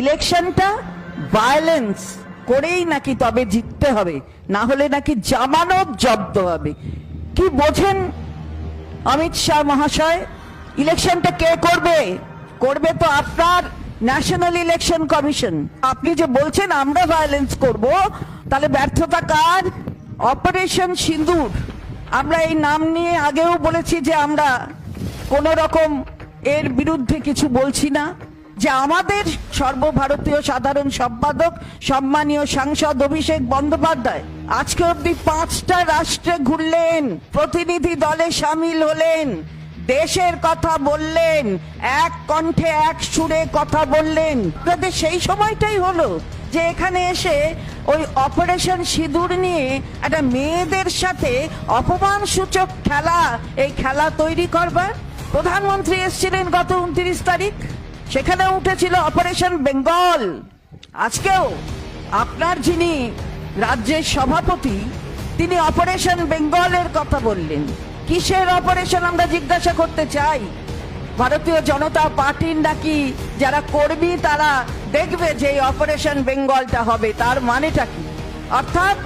ইলেকশনটা ভায়োলেন্স করেই নাকি তবে জিততে হবে, না হলে নাকি জামানত জব্দ হবে। কি বোঝেন অমিত শাহ মহাশয়? ইলেকশনটা কে করবে? করবে তো আপনার ন্যাশনাল ইলেকশন কমিশন আপনি যে বলছেন আমরা ভায়োলেন্স করব, তাহলে ব্যর্থতা কার? অপারেশন সিন্দুর। আমরা এই নাম নিয়ে আগেও বলেছি যে আমরা কোন রকম এর বিরুদ্ধে কিছু বলছি না। যে আমাদের সর্বভারতীয় সাধারণ সম্পাদক, সম্মানীয় সাংসদ অভিষেক বন্দ্যোপাধ্যায়, আজকে অব্দি পাঁচটা রাষ্ট্রে ঘুরলেন, প্রতিনিধি দলে সামিল হলেন, দেশের কথা বললেন, এক কণ্ঠে এক সুরে কথা বললেন। সেই সময়টাই হলো যে এখানে এসে ওই অপারেশন সিঁদুর নিয়ে একটা মেয়েদের সাথে অপমান সূচক খেলা, এই খেলা তৈরি করবার। প্রধানমন্ত্রী এসেছিলেন গত উনত্রিশ তারিখ। সেখানে উঠেছিল অপারেশন বেঙ্গল। আজকেও আপনার যিনি রাজ্যের সভাপতি, তিনি অপারেশন বেঙ্গলের কথা বললেন। কিসের অপারেশন আমরা জিজ্ঞাসা করতে চাই? ভারতীয় জনতা পার্টির নাকি যারা কর্মী, তারা দেখবে যে অপারেশন বেঙ্গলটা হবে, তার মানেটা কি? অর্থাৎ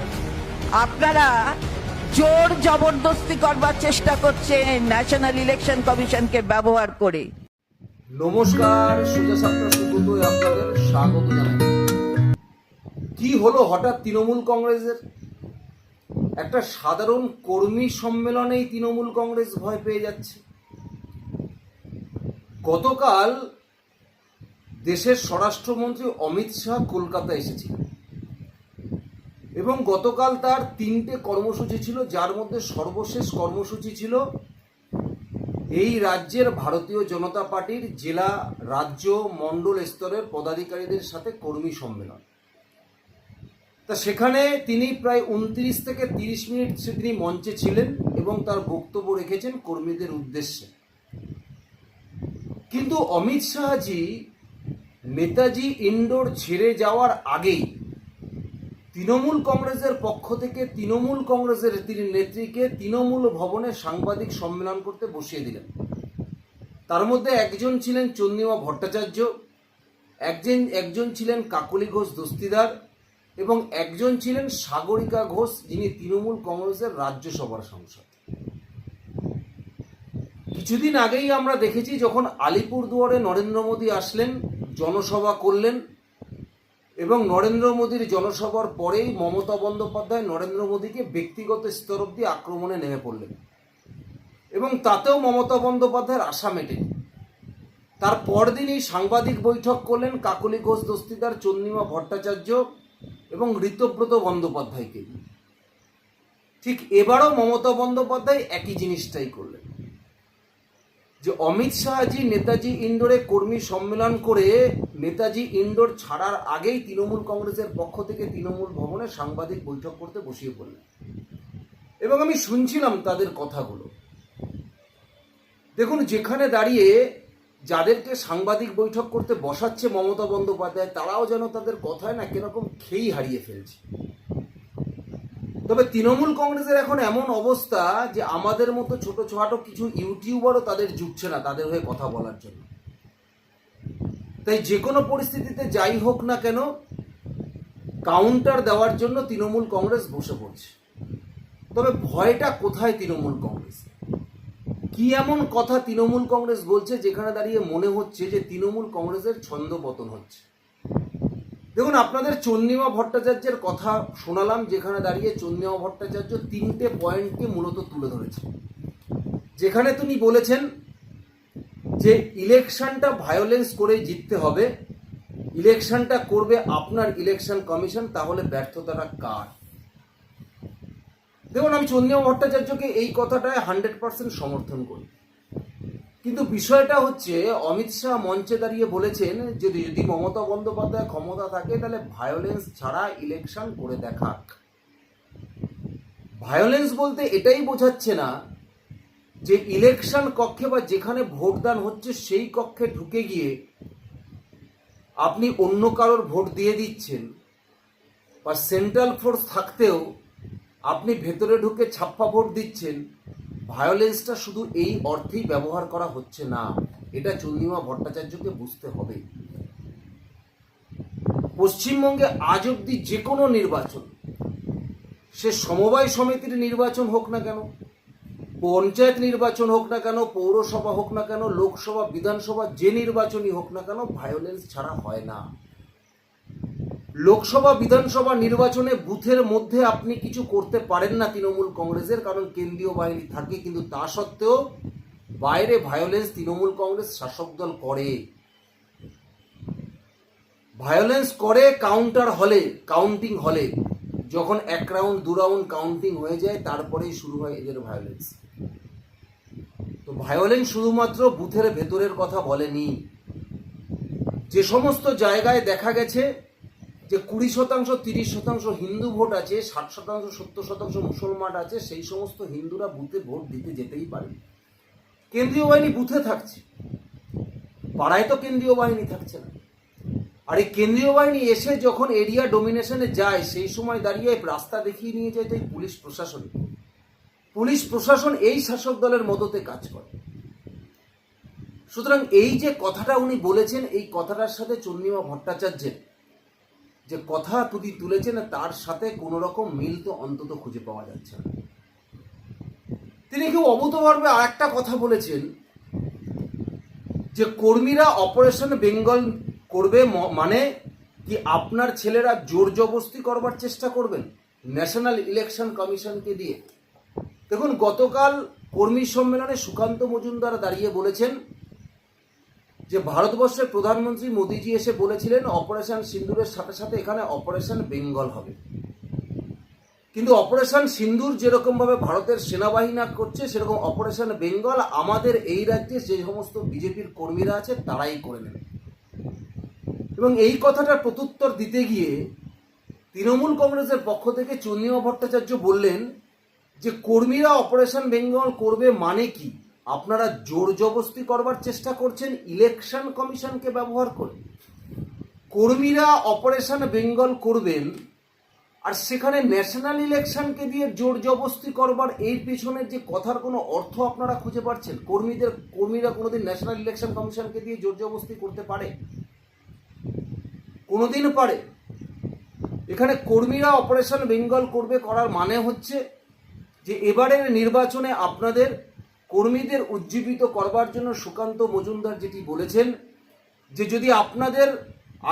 আপনারা জোর জবরদস্তি করবার চেষ্টা করছেন ন্যাশনাল ইলেকশন কমিশনকে ব্যবহার করে। নমস্কার, সোজা সাপটা সুব্রত আপনাদের স্বাগত জানাই। কি হলো হঠাৎ তৃণমূল কংগ্রেসের? একটা সাধারণ কর্মী সম্মেলনেই তৃণমূল কংগ্রেস ভয় পেয়ে যাচ্ছে। গতকাল দেশের স্বরাষ্ট্রমন্ত্রী অমিত শাহ কলকাতা এসেছিলেন এবং গতকাল তার তিনটে কর্মসূচি ছিল, যার মধ্যে সর্বশেষ কর্মসূচি ছিল এই রাজ্যের ভারতীয় জনতা পার্টির জেলা, রাজ্য, মণ্ডল স্তরের পদাধিকারীদের সাথে কর্মী সম্মেলন। তা সেখানে তিনি প্রায় উনত্রিশ থেকে তিরিশ মিনিট তিনি মঞ্চে ছিলেন এবং তার বক্তব্য রেখেছেন কর্মীদের উদ্দেশ্যে। কিন্তু অমিত শাহজি, নেতাজি ইন্ডোর ছেড়ে যাওয়ার আগেই তৃণমূল কংগ্রেসের পক্ষ থেকে তৃণমূল কংগ্রেসের তিনি নেত্রীকে তৃণমূল ভবনে সাংবাদিক সম্মেলন করতে বসিয়ে দিলেন। তার মধ্যে একজন ছিলেন চন্দ্রিমা ভট্টাচার্য, একজন একজন ছিলেন কাকলি ঘোষ দস্তিদার এবং একজন ছিলেন সাগরিকা ঘোষ, যিনি তৃণমূল কংগ্রেসের রাজ্যসভার সাংসদ। কিছুদিন আগেই আমরা দেখেছি যখন আলিপুরদুয়ারে নরেন্দ্র মোদী আসলেন, জনসভা করলেন এবং নরেন্দ্র মোদীর জনসভার পরেই মমতা বন্দ্যোপাধ্যায় নরেন্দ্র মোদীকে ব্যক্তিগত স্তর অব্দি আক্রমণে নেমে পড়লেন। এবং তাতেও মমতা বন্দ্যোপাধ্যায়ের আশা মেটেনি তার পরদিনই সাংবাদিক বৈঠক করলেন কাকলি ঘোষ দস্তিদার চন্দ্রিমা ভট্টাচার্য এবং ঋতব্রত বন্দ্যোপাধ্যায়কে। ঠিক এবারও মমতা বন্দ্যোপাধ্যায় একই জিনিসটাই করলেন। যে অমিত শাহজি নেতাজি ইন্ডোরে কর্মী সম্মেলন করে নেতাজি ইন্ডোর ছাড়ার আগেই তৃণমূল কংগ্রেসের পক্ষ থেকে তৃণমূল ভবনে সাংবাদিক বৈঠক করতে বসিয়ে পড়লেন। এবং আমি শুনছিলাম তাদের কথাগুলো। দেখুন, যেখানে দাঁড়িয়ে যাদেরকে সাংবাদিক বৈঠক করতে বসাচ্ছে মমতা বন্দ্যোপাধ্যায়, তারাও যেন তাদের কথায় না কীরকম খেই হারিয়ে ফেলছে। তবে তৃণমূল কংগ্রেসের এখন এমন অবস্থা যে আমাদের মতো ছোট ছোটো কিছু ইউটিউবারও তাদের জুটছে না তাদের হয়ে কথা বলার জন্য। তাই যে কোনো পরিস্থিতিতে যাই হোক না কেন কাউন্টার দেওয়ার জন্য তৃণমূল কংগ্রেস বসে পড়ছে। তবে ভয়টা কোথায় তৃণমূল কংগ্রেস? কি এমন কথা তৃণমূল কংগ্রেস বলছে যেখানে দাঁড়িয়ে মনে হচ্ছে যে তৃণমূল কংগ্রেসের ছন্দ পতন হচ্ছে? দেখুন, আপনাদের চন্দ্রিমা ভট্টাচার্যের কথা শোনালাম, যেখানে দাঁড়িয়ে চন্দ্রিমা ভট্টাচার্য তিনটে পয়েন্টকে মূলত তুলে ধরেছে যেখানে তিনি বলেছেন যে, ইলেকশনটা ভায়োলেন্স করে জিততে হবে, ইলেকশনটা করবে আপনার ইলেকশন কমিশন, তাহলে ব্যর্থতাটা কার? দেখুন, আমি চন্দ্রিমা ভট্টাচার্যকে এই কথাটায় হান্ড্রেড পার্সেন্ট সমর্থন করি। কিন্তু বিষয়টা হচ্ছে, অমিত শাহ মঞ্চে দাঁড়িয়ে বলেছেন যদি যদি মমতা বন্দ্যোপাধ্যায় ক্ষমতা থাকে, তাহলে ভায়োলেন্স ছাড়া ইলেকশন করে দেখাক। ভায়োলেন্স বলতে এটাই বোঝাচ্ছে না যে ইলেকশন কক্ষে বা যেখানে ভোটদান হচ্ছে, সেই কক্ষে ঢুকে গিয়ে আপনি অন্য কারোর ভোট দিয়ে দিচ্ছেন বা সেন্ট্রাল ফোর্স থাকতেও আপনি ভেতরে ঢুকে ছাপ্পা ভোট দিচ্ছেন। ভায়োলেন্সটা শুধু এই অর্থেই ব্যবহার করা হচ্ছে না, এটা চন্দ্রিমা ভট্টাচার্যকে বুঝতে হবে। পশ্চিমবঙ্গে আজ অব্দি যে কোনো নির্বাচন, সে সমবায় সমিতির নির্বাচন হোক না কেন, পঞ্চায়েত নির্বাচন হোক না কেন, পৌরসভা হোক না কেন, লোকসভা, বিধানসভা যে নির্বাচনই হোক না কেন, ভায়োলেন্স ছাড়া হয় না। লোকসভা, বিধানসভা নির্বাচনে বুথের মধ্যে আপনি কিছু করতে পারেন না তৃণমূল কংগ্রেসের, কারণ কেন্দ্রীয় বাহিনী থাকে, কিন্তু তা সত্ত্বেও বাইরে ভায়োলেন্স তৃণমূল কংগ্রেস শাসক দল করে। ভায়োলেন্স করে কাউন্টার হলে কাউন্টিং হলে যখন এক রাউন্ড দু রাউন্ড কাউন্টিং হয়ে যায়, তারপরেই শুরু হয় এদের ভায়োলেন্স তো ভায়োলেন্স শুধুমাত্র বুথের ভেতরের কথা বলেনি। যে সমস্ত জায়গায় দেখা গেছে যে কুড়ি শতাংশ, তিরিশ শতাংশ হিন্দু ভোট আছে, ষাট শতাংশ, সত্তর শতাংশ মুসলমান আছে, সেই সমস্ত হিন্দুরা বুথে ভোট দিতে যেতেই পারে। কেন্দ্রীয় বাহিনী বুথে থাকছে। পাড়ায় তো কেন্দ্রীয় বাহিনী থাকছে না। আর এই কেন্দ্রীয় বাহিনী এসে যখন এরিয়া ডোমিনেশনে যায়, সেই সময় দাঁড়িয়ে রাস্তা দেখিয়ে নিয়ে যায় তো এই পুলিশ প্রশাসন। পুলিশ প্রশাসন এই শাসক দলের মদতে কাজ করে। সুতরাং এই যে কথাটা উনি বলেছেন, এই কথাটার সাথে চন্দ্রিমা ভট্টাচার্যের যে কথা তুলি তুলেছেন, তার সাথে কোনো রকম মিল তো অন্তত খুঁজে পাওয়া যাচ্ছে না। তিনি কেউ অভূতভাবে আর একটা কথা বলেছেন, যে কর্মীরা অপারেশন বেঙ্গল করবে মানে কি আপনার ছেলেরা জোর জবস্তি করবার চেষ্টা করবেন? ন্যাশনাল ইলেকশন কমিশনকে দিয়ে। দেখুন, গতকাল কর্মী সম্মেলনে সুকান্ত মজুমদার দাঁড়িয়ে বলেছেন যে ভারতবর্ষের প্রধানমন্ত্রী মোদীজি এসে বলেছিলেন, অপারেশন সিন্দুরের সাথে সাথে এখানে অপারেশন বেঙ্গল হবে। কিন্তু অপারেশন সিন্দুর যেরকম ভাবে ভারতের সেনাবাহিনী করছে, সেরকম অপারেশন বেঙ্গল আমাদের এই রাজ্যে যে সমস্ত বিজেপির কর্মীরা আছে, তারাই করে নেবে। এবং এই কথাটার প্রত্যুত্তর দিতে গিয়ে তৃণমূল কংগ্রেসের পক্ষ থেকে চন্দ্রিমা ভট্টাচার্য বললেন যে, কর্মীরা অপারেশন বেঙ্গল করবে মানে কি? আপনারা জোর জবস্তি করবার চেষ্টা করছেন ইলেকশন কমিশনকে ব্যবহার করে। কর্মীরা অপারেশন বেঙ্গল করবেন, আর সেখানে ন্যাশনাল ইলেকশনকে দিয়ে জোর জবস্তি করবার এই পেছনের যে কথার কোনো অর্থ আপনারা খুঁজে পাচ্ছেন? কর্মীদের, কর্মীরা কোনোদিন ন্যাশনাল ইলেকশন কমিশনকে দিয়ে জোর জবস্তি করতে পারে? কোনোদিন পারে। এখানে কর্মীরা অপারেশন বেঙ্গল করবে করার মানে হচ্ছে যে এবারের নির্বাচনে আপনাদের কর্মীদের উজ্জীবিত করবার জন্য সুকান্ত মজুমদার যেটি বলেছেন, যে যদি আপনাদের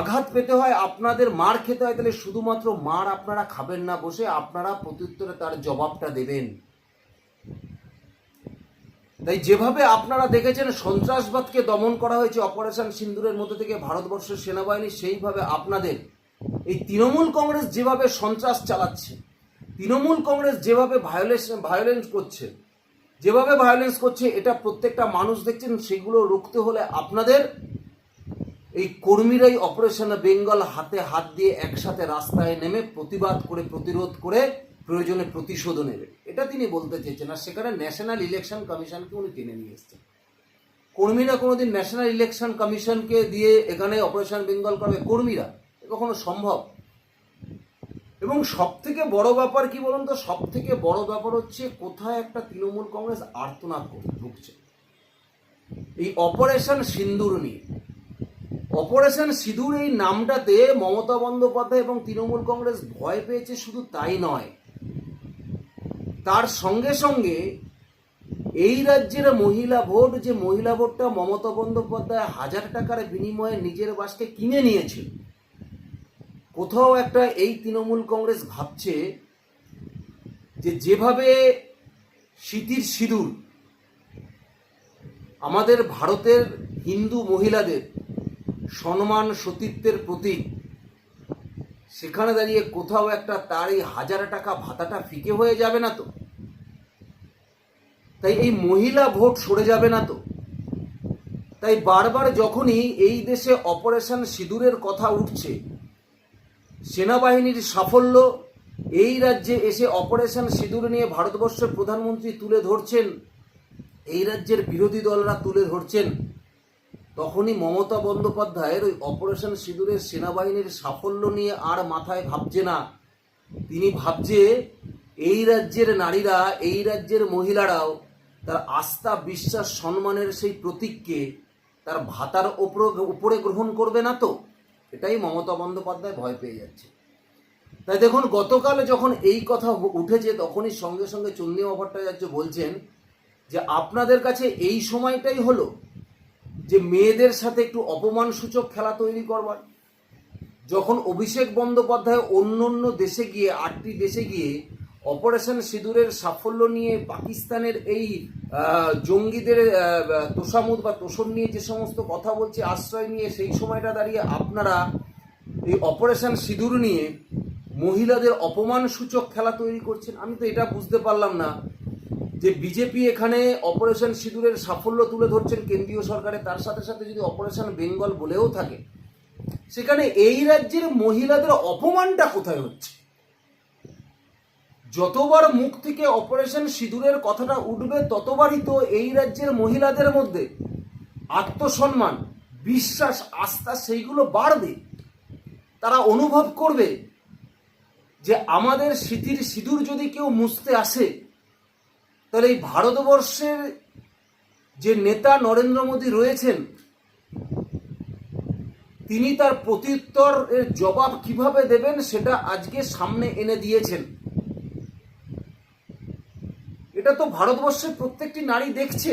আঘাত পেতে হয়, আপনাদের মার খেতে হয়, তাহলে শুধুমাত্র মার আপনারা খাবেন না বসে, আপনারা প্রত্যুত্তরে তার জবাবটা দেবেন। তাই যেভাবে আপনারা দেখেছেন, সন্ত্রাসবাদকে দমন করা হয়েছে অপারেশন সিন্দুরের মধ্যে থেকে ভারতবর্ষের সেনাবাহিনী, সেইভাবে আপনাদের, এই তৃণমূল কংগ্রেস যেভাবে সন্ত্রাস চালাচ্ছে, তৃণমূল কংগ্রেস যেভাবে ভায়োলেন্স ভায়োলেন্স করছে যেভাবে ভায়োলেন্স করছে, এটা প্রত্যেকটা মানুষ দেখছেন, সেগুলো রুখতে হলে আপনাদের এই কর্মীরাই অপারেশন বেঙ্গল হাতে হাত দিয়ে একসাথে রাস্তায় নেমে প্রতিবাদ করে, প্রতিরোধ করে প্রয়োজনে প্রতিশোধও নেবে। এটা তিনি বলতে চেয়েছেন। আর সেখানে ন্যাশনাল ইলেকশন কমিশনকে উনি টেনে নিয়ে এসছেন। কর্মীরা কোনোদিন ন্যাশনাল ইলেকশন কমিশনকে দিয়ে এখানে অপারেশন বেঙ্গল করবে, কর্মীরা কখনো সম্ভব? এবং সব থেকে বড় ব্যাপার কি বলুন তো? সব থেকে বড় ব্যাপার হচ্ছে কোথায় একটা তৃণমূল কংগ্রেস আর্তনাদ করে, ঢুকছে। এই অপারেশন সিন্দুর নিয়ে। অপারেশন সিঁদুর এই নামটাতে মমতা বন্দ্যোপাধ্যায় এবং তৃণমূল কংগ্রেস ভয় পেয়েছে শুধু তাই নয়। তার সঙ্গে সঙ্গে এই রাজ্যের মহিলা ভোট, যে মহিলা ভোটটা মমতা বন্দ্যোপাধ্যায় হাজার টাকার বিনিময়ে নিজের বাসকে কিনে নিয়েছিল কোথাও একটা এই তৃণমূল কংগ্রেস ভাবছে যে যেভাবে স্মৃতির সিঁদুর আমাদের ভারতের হিন্দু মহিলাদের সম্মান, সতীত্বের প্রতীক, সেখানে দাঁড়িয়ে কোথাও একটা তার এই হাজার টাকা ভাতাটা ফিকে হয়ে যাবে না তো? তাই এই মহিলা ভোট সরে যাবে না তো? তাই বারবার যখনই এই দেশে অপারেশন সিঁদুরের কথা উঠছে সেনাবাহিনীর সাফল্য, এই রাজ্যে এসে অপারেশন সিঁদুর নিয়ে ভারতবর্ষের প্রধানমন্ত্রী তুলে ধরছেন, এই রাজ্যের বিরোধী দলরা তুলে ধরছেন। তখনই মমতা বন্দ্যোপাধ্যায়ের ওই অপারেশন সিঁদুরের সেনাবাহিনীর সাফল্য নিয়ে আর মাথায় ভাবছে না। তিনি ভাবছে, এই রাজ্যের নারীরা, এই রাজ্যের মহিলারাও তার আস্থা, বিশ্বাস, সম্মানের সেই প্রতীককে তার ভাতার ওপর উপরে গ্রহণ করবে না তো? এটাই মমতা বন্দ্যোপাধ্যায় ভয় পেয়ে যাচ্ছে। তাই দেখুন, গতকাল যখন এই কথা উঠেছে, তখনই সঙ্গে সঙ্গে চন্দ্রিমা ভট্টাচার্য বলছেন যে, আপনাদের কাছে এই সময়টাই হলো যে মেয়েদের সাথে একটু অপমানসূচক খেলা তৈরি করবার। যখন অভিষেক বন্দ্যোপাধ্যায় অন্য অন্য দেশে গিয়ে, আটটি দেশে গিয়ে অপারেশন সিঁদুরের সাফল্য নিয়ে পাকিস্তানের এই জঙ্গিদের তোষামুদ বা তোষণ নিয়ে যে সমস্ত কথা বলছে, আশ্রয় নিয়ে সেই সময়টা দাঁড়িয়ে আপনারা এই অপারেশন সিঁদুর নিয়ে মহিলাদের অপমানসূচক খেলা তৈরি করছেন। আমি তো এটা বুঝতে পারলাম না যে বিজেপি এখানে অপারেশন সিঁদুরের সাফল্য তুলে ধরছেন কেন্দ্রীয় সরকারে। তার সাথে সাথে যদি অপারেশন বেঙ্গল বলেও থাকে, সেখানে এই রাজ্যের মহিলাদের অপমানটা কোথায় হচ্ছে? যতবার মুখ থেকে অপারেশন সিঁদুরের কথাটা উঠবে, ততবারই তো এই রাজ্যের মহিলাদের মধ্যে আত্মসম্মান, বিশ্বাস, আস্থা সেইগুলো বাড়বে। তারা অনুভব করবে যে আমাদের স্মৃতির সিঁদুর যদি কেউ মুছতে আসে, তাহলে এই ভারতবর্ষের যে নেতা নরেন্দ্র মোদী রয়েছেন, তিনি তার প্রত্যুত্তর এর জবাব কীভাবে দেবেন সেটা আজকে সামনে এনে দিয়েছেন। এটা তো ভারতবর্ষের প্রত্যেকটি নারী দেখছে।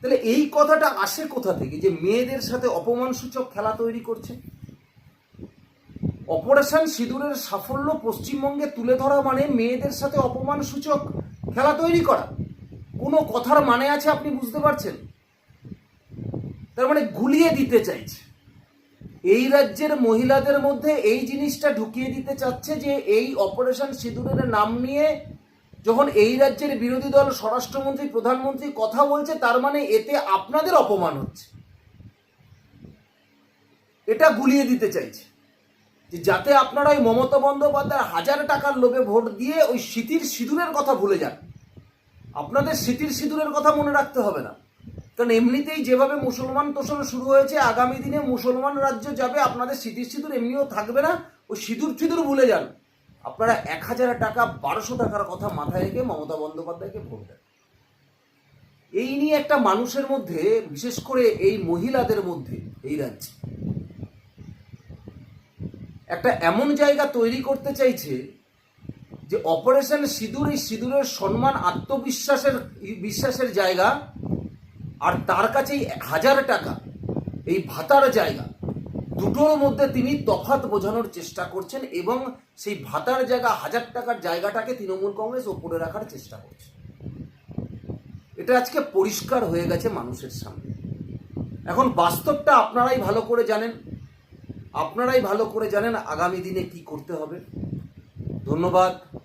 তাহলে এই কথাটা আসে কোথা থেকে? যে মেয়েদের সাথে অপমানসূচক খেলা তৈরি করছে? অপারেশন সিঁদুরের সাফল্য পশ্চিমবঙ্গে তুলে ধরা মানে মেয়েদের সাথে অপমানসূচক খেলা তৈরি করা। কোনো কথার মানে আছে আপনি বুঝতে পারছেন? তার মানে গুলিয়ে দিতে চাইছে। এই রাজ্যের মহিলাদের মধ্যে এই জিনিসটা ঢুকিয়ে দিতে চাচ্ছে যে এই অপারেশন সিঁদুরের নাম নিয়ে যখন এই রাজ্যের বিরোধী দল স্বরাষ্ট্রমন্ত্রী, প্রধানমন্ত্রী কথা বলছে, তার মানে এতে আপনাদের অপমান হচ্ছে। এটা গুলিয়ে দিতে চাইছে যে যাতে আপনারা ওই মমতা বন্দ্যোপাধ্যায় হাজার টাকার লোভে ভোট দিয়ে ওই স্মৃতির সিঁদুরের কথা ভুলে যান। আপনাদের স্মৃতির সিঁদুরের কথা মনে রাখতে হবে না। কারণ এমনিতেই যেভাবে মুসলমান তোষণ শুরু হয়েছে, আগামী দিনে মুসলমান রাজ্য যাবে, আপনাদের স্মৃতির সিঁদুর এমনিও থাকবে না, ওই সিঁদুর সিঁদুর ভুলে যান। আপনারা এক হাজার টাকা, বারোশো টাকার কথা মাথায় রেখে মমতা বন্দ্যোপাধ্যায়কে ভোট দেন। এই নিয়ে একটা মানুষের মধ্যে, বিশেষ করে এই মহিলাদের মধ্যে, এই রাজ্যে, একটা এমন জায়গা তৈরি করতে চাইছে যে অপারেশন সিঁদুর, এই সিঁদুরের সম্মান, আত্মবিশ্বাসের, বিশ্বাসের জায়গা, আর তার কাছেই হাজার টাকা, এই ভাতার জায়গা। দুটোর মধ্যে তিনি তফাত বোঝানোর চেষ্টা করছেন এবং সেই ভাতার জায়গা, হাজার টাকার জায়গাটাকে তৃণমূল কংগ্রেস ওপরে রাখার চেষ্টা করছে। এটা আজকে পরিষ্কার হয়ে গেছে মানুষের সামনে। এখন বাস্তবটা আপনারাই ভালো করে জানেন। আপনারাই ভালো করে জানেন আগামী দিনে কি করতে হবে। ধন্যবাদ।